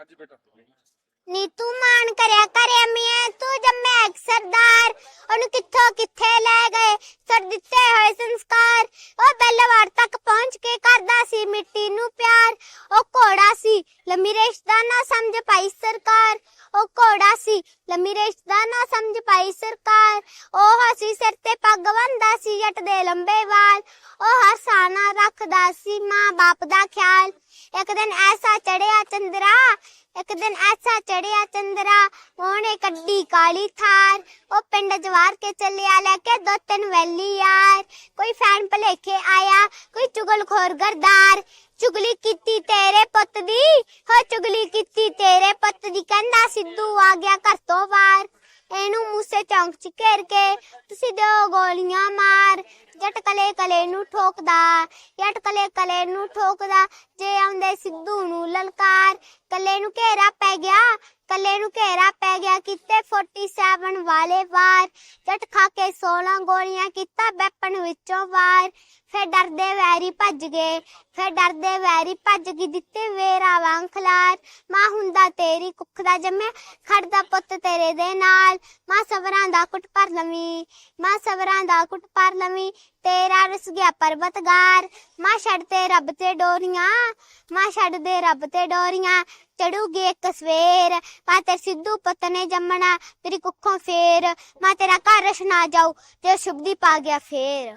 ਹਾਂਜੀ ਬੇਟਾ ਨੀ ਤੂੰ ਮਾਨ ਕਰਿਆ ਕਰਿਆ ਮੀਆਂ, ਤੂੰ ਜੰਮਿਆ ਇੱਕ ਸਰਦਾਰ, ਉਹਨੂੰ ਕਿੱਥੋਂ ਕਿੱਥੇ ਲੈ ਗਏ? ਸਰ ਦਿੱਤੇ ਹੋਏ ਸੰਸਕਾਰ। ਉਹ ਬੈਲਵਾੜ ਤੱਕ ਪਹੁੰਚ ਕੇ ਕਰਦਾ ਸੀ ਮਿੱਟੀ ਨੂੰ ਪਿਆਰ। ਉਹ ਘੋੜਾ ਸੀ, ਲੰਮੀ ਰੇਸ਼ ਨਾ ਸਮਝ ਪਾਈ ਸਰਕਾਰ। ਉਹ ਘੋੜਾ ਸੀ, ਲੰਮੀ ਰਿਸ਼ਤਾ ਨਾ ਸਮਝ ਪਾਈ ਸਰਕਾਰ। ਉਹ ਹਸੀ ਸਿਰ ਤੇ ਪੱਗ ਬੰਦਾ ਸੀ, ਜੱਟ ਦੇ ਲੰਬੇ ਵਾਲ। ਉਹ ਹਰ ਰੱਖਦਾ ਸੀ ਮਾਂ ਬਾਪ ਦਾ ਖਿਆਲ। ਇੱਕ ਦਿਨ ਐਸਾ ਚੜਿਆ ਚੰਦਰਾ, ਇੱਕ ਦਿਨ ਐਸਾ ਚੜਿਆ ਚੰਦਰਾ। ਉਹਨੇ ਕੱਢੀ ਕਾਲੀ ਥਾਰ, ਉਹ ਪਿੰਡ ਜਵਾਰ ਕੇ ਚੱਲਿਆ, ਲੈ ਕੇ ਦੋ ਤਿੰਨ ਵੈਲੀ ਯਾਰ। ਕੋਈ ਫੈਨ ਭਲੇਖੇ ਆਇਆ, ਕੋਈ ਚੁਗਲਖੋਰ ਗਰਦਾਰ। ਚੁਗਲੀ ਕੀਤੀ ਤੇਰੇ ਪੁੱਤ ਦੀ, ਹੋ ਚੁਗਲੀ ਕੀਤੀ ਤੇਰੇ ਪੁੱਤ ਦੀ, ਕਹਿੰਦਾ ਸਿੱਧੂ ਆ ਗਿਆ ਘਰ ਤੋਂ ਬਾਹਰ। ਇਹਨੂੰ ਮੂਸੇ ਚੌਂਕ ਚ ਘੇਰ ਕੇ ਤੁਸੀਂ ਦਿਓ ਗੋਲੀਆਂ ਮਾਰ। ਜੱਟ ਕਲੇ ਕਲੇ ਨੂੰ ਠੋਕਦਾ, ਜੱਟ ਕਲੇ ਕਲੇ ਨੂੰ ਠੋਕਦਾ, ਜੇ ਆਉਂਦੇ ਸਿੱਧੂ ਨੂੰ ਲਲਕਾਰ, ਕਲੇ ਨੂੰ ਘੇਰਾ ਪੈ ਗਿਆ ਕੱਲੇ ਨੂੰ ਘੇਰਾ ਪੈ ਗਿਆ। ਕਿਤੇ 47 ਵਾਲੇ ਵਾਰ, ਜੱਟ ਖਾ ਕੇ 16 ਗੋਲੀਆਂ ਕੀਤਾ ਵੈਪਨ ਵਿੱਚੋਂ ਵਾਰ। ਫਿਰ ਡਰਦੇ ਵੈਰੀ ਭੱਜ ਗਏ। ਫਿਰ ਡਰਦੇ ਵੈਰੀ ਭੱਜ ਗਈ, ਦਿੱਤੇ ਵੇਰਾ ਵਾਂ ਖਲਾਰ। ਮਾਂ ਹੁੰਦਾ ਤੇਰੀ ਕੁੱਖ ਦਾ ਜੰਮਿਆ, ਖੜਦਾ ਪੁੱਤ ਤੇਰੇ ਦੇ ਨਾਲ। ਮਾਂ ਸਬਰਾਂ ਦਾ ਕੁੱਟ ਪਰ ਲਵੀ, ਮਾਂ ਸਬਰਾਂ ਦਾ ਕੁੱਟ ਪਰ ਲਵੀ, ਤੇਰਾ ਰਸ ਗਿਆ ਪਰਬਤਗਾਰ ਮਾਂ ਛੱਡ ਤੇ ਰੱਬ ਤੇ ਡੋਰੀਆਂ, ਮਾਂ ਛੱਡ ਦੇ ਰੱਬ ਤੇ ਡੋਰੀਆਂ। ਚੜੂਗੀ ਇੱਕ ਸਵੇਰ ਮਾਂ ਤੇ ਸਿੱਧੂ ਪੁੱਤ ਨੇ ਜੰਮਣਾ ਤੇਰੀ ਕੁੱਖੋਂ ਫੇਰ ਮਾਂ ਤੇਰਾ ਘਰ ਰਸ ਨਾ ਜਾਊ ਤੇ ਸ਼ੁਭਦੀ ਪਾ ਗਿਆ ਫੇਰ